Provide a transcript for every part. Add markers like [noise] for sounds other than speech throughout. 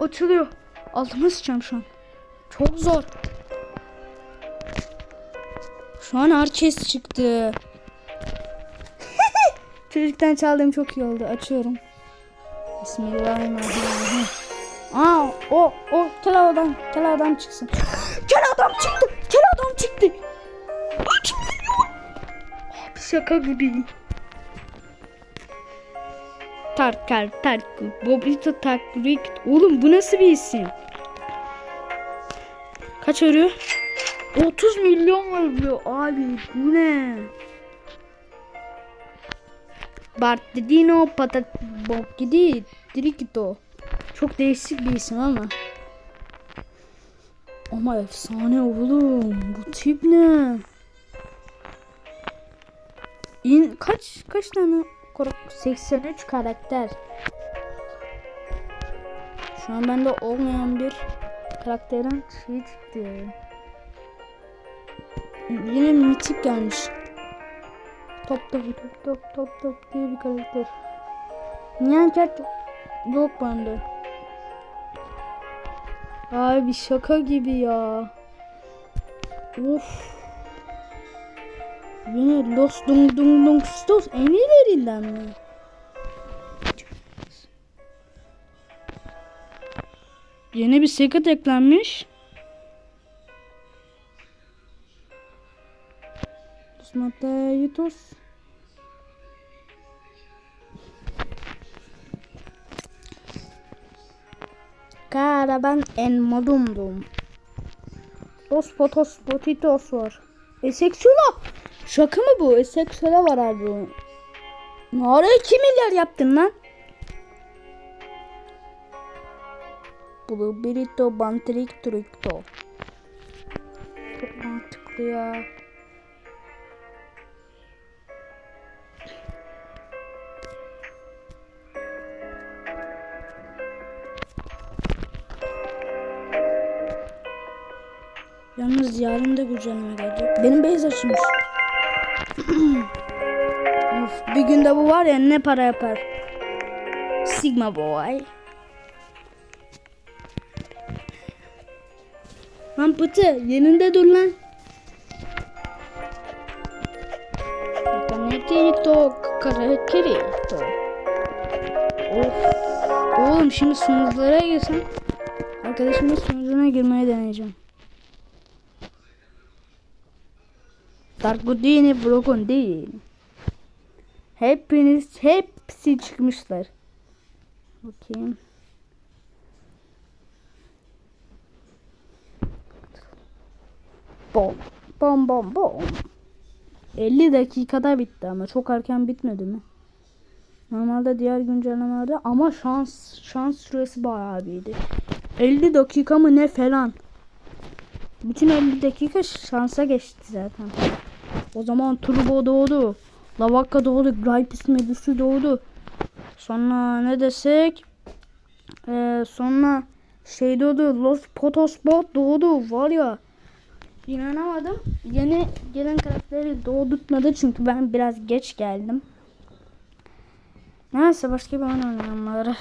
açılıyor. Altıma sıçacağım şu an. Çok zor. Şu an herkes çıktı. [laughs] Çocuktan çaldığım çok iyi oldu. Açıyorum. Bismillahirrahmanirrahim. Aa o o kel adam kel adam çıksın. kel adam çıktı. Kel adam çıktı. Milyon. Abi şaka gibi. Tarkar Tarku Bobito Takrik Oğlum bu nasıl bir isim? Kaç arıyor? 30 milyon veriyor abi bu ne? Bartedino Patat Bokidi Dirikito Çok değişik bir isim ama Ama efsane oğlum bu tip ne? İn kaç kaç tane 83 karakter. Şu an bende olmayan bir karakterin şeyi çıktı. Yine mitik gelmiş. Top top top top top top diye bir karakter. Niye cat yok bende. Abi şaka gibi ya. Of. Yine Los Dung Dung Dung Stos en iyilerinden mi? Yeni bir secret eklenmiş. Mateitos. Cara ben en modumdum. Dos fotos potitos var. Eseksüla. Şaka mı bu? Eseksüla var abi. Ara 2 milyar yaptın lan? Blueberryto bantrik trikto. Çok mantıklı ya. Yalnız yarın da güncelleme gelecek. Benim base açılmış. [clears throat] of, bir günde bu var ya ne para yapar. Sigma boy. Lan pıtı yeninde dur lan. Kanetito karakterito. Of. Oğlum şimdi sunuculara girsem arkadaşımın sunucuna girmeye deneyeceğim. Dargudini Broken değil. Hepiniz hepsi çıkmışlar. Bakayım. Bom. Bom bom bom. 50 dakikada bitti ama çok erken bitmedi mi? Normalde diğer güncellemelerde ama şans şans süresi bayağı iyiydi. 50 dakika mı ne falan. Bütün 50 dakika şansa geçti zaten. O zaman Turbo doğdu. Lavakka doğdu. Gripes Medusu doğdu. Sonra ne desek? Ee, sonra şey doğdu. Los Potos Bot doğdu. Var ya. İnanamadım. Yeni gelen karakteri doğdurtmadı çünkü ben biraz geç geldim. Neyse başka bir oyun oynayalım bari.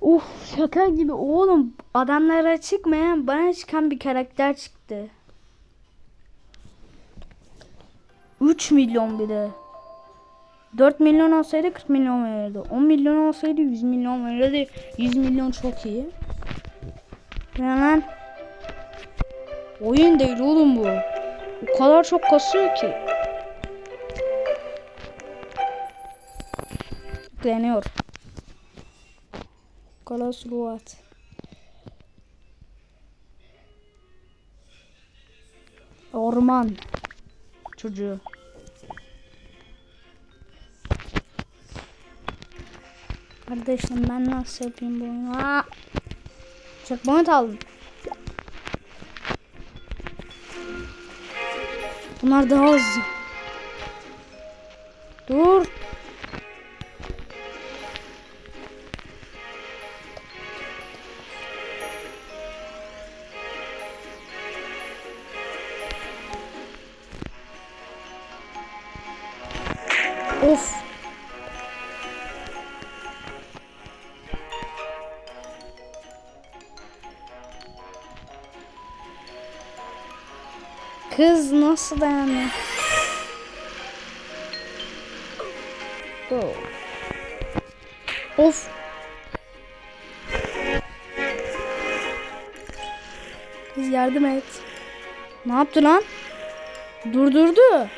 Uf şaka gibi oğlum adamlara çıkmayan bana çıkan bir karakter çıktı. 3 milyon bir de. 4 milyon olsaydı 40 milyon verirdi. 10 milyon olsaydı 100 milyon verirdi. 100 milyon çok iyi. Hemen oyun değil oğlum bu. O kadar çok kasıyor ki. Yükleniyor. Kalas Ruat. Orman. Çocuğu. Kardeşim ben nasıl yapayım bu oyunu? Aa! Checkpoint aldım. Bunlar daha hızlı. Dur. Of. Kız nasıl dayanıyor? Of. Kız yardım et. Ne yaptı lan? Durdurdu.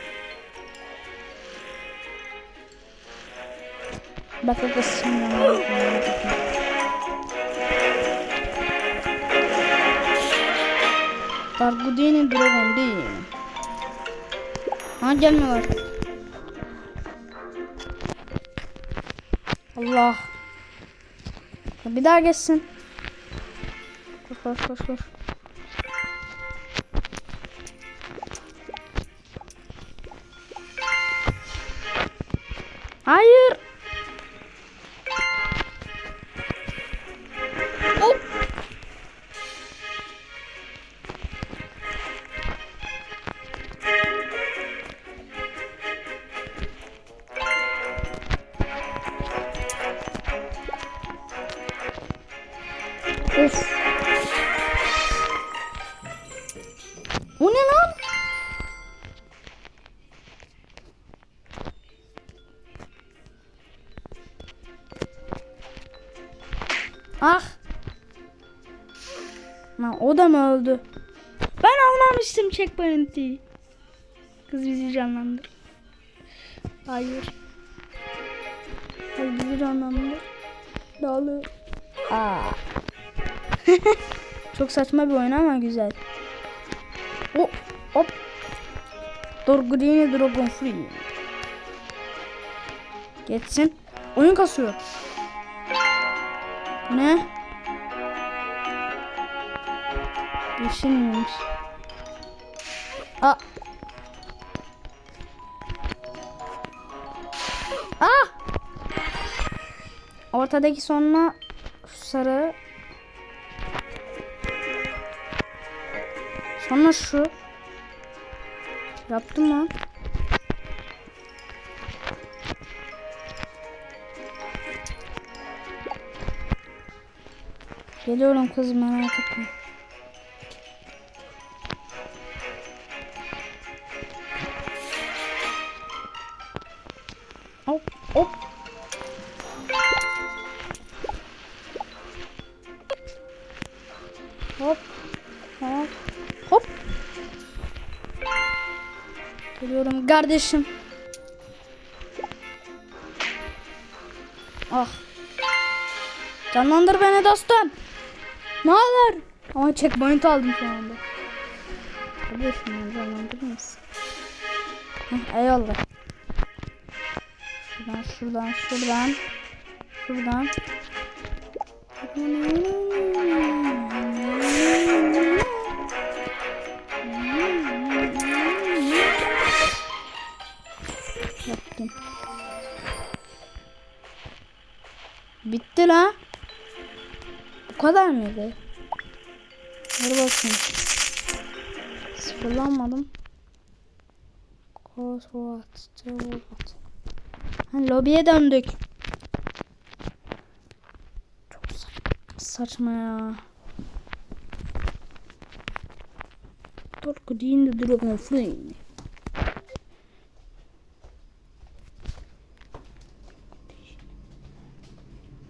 Bak bak anladım. Dargudini Dragon değil. Ha gelmiyor. Allah. Bir daha geçsin. Koş koş koş koş. Hayır. Ah. Lan o da mı öldü? Ben almamıştım checkpoint'i. Kız bizi canlandır. Hayır. Hayır bizi canlandır. Dağılır. Aa. [laughs] Çok saçma bir oyun ama güzel. Hop hop. Dorgudini Dragon Free. Geçsin. Oyun kasıyor. Ne? Yeşil miymiş? Aa. Ah! Ortadaki sonuna sarı Sonra şu. Yaptım lan. Geliyorum kız merak etme. Hop hop. Hop. Hop. Hop. Geliyorum kardeşim. Ah. Canlandır beni dostum. Ne haber? Ama checkpoint aldım şu anda. Kardeşim beni canlandırır mısın? Eyvallah. Şuradan şuradan şuradan. Şuradan. Yaptım. Bitti la. Bu kadar mıydı? Hadi bakayım. Sıfırlanmadım. Crossword. Crossword. Ha, lobiye döndük. Çok sa- saçma ya. Torku değil de Dragon Flame.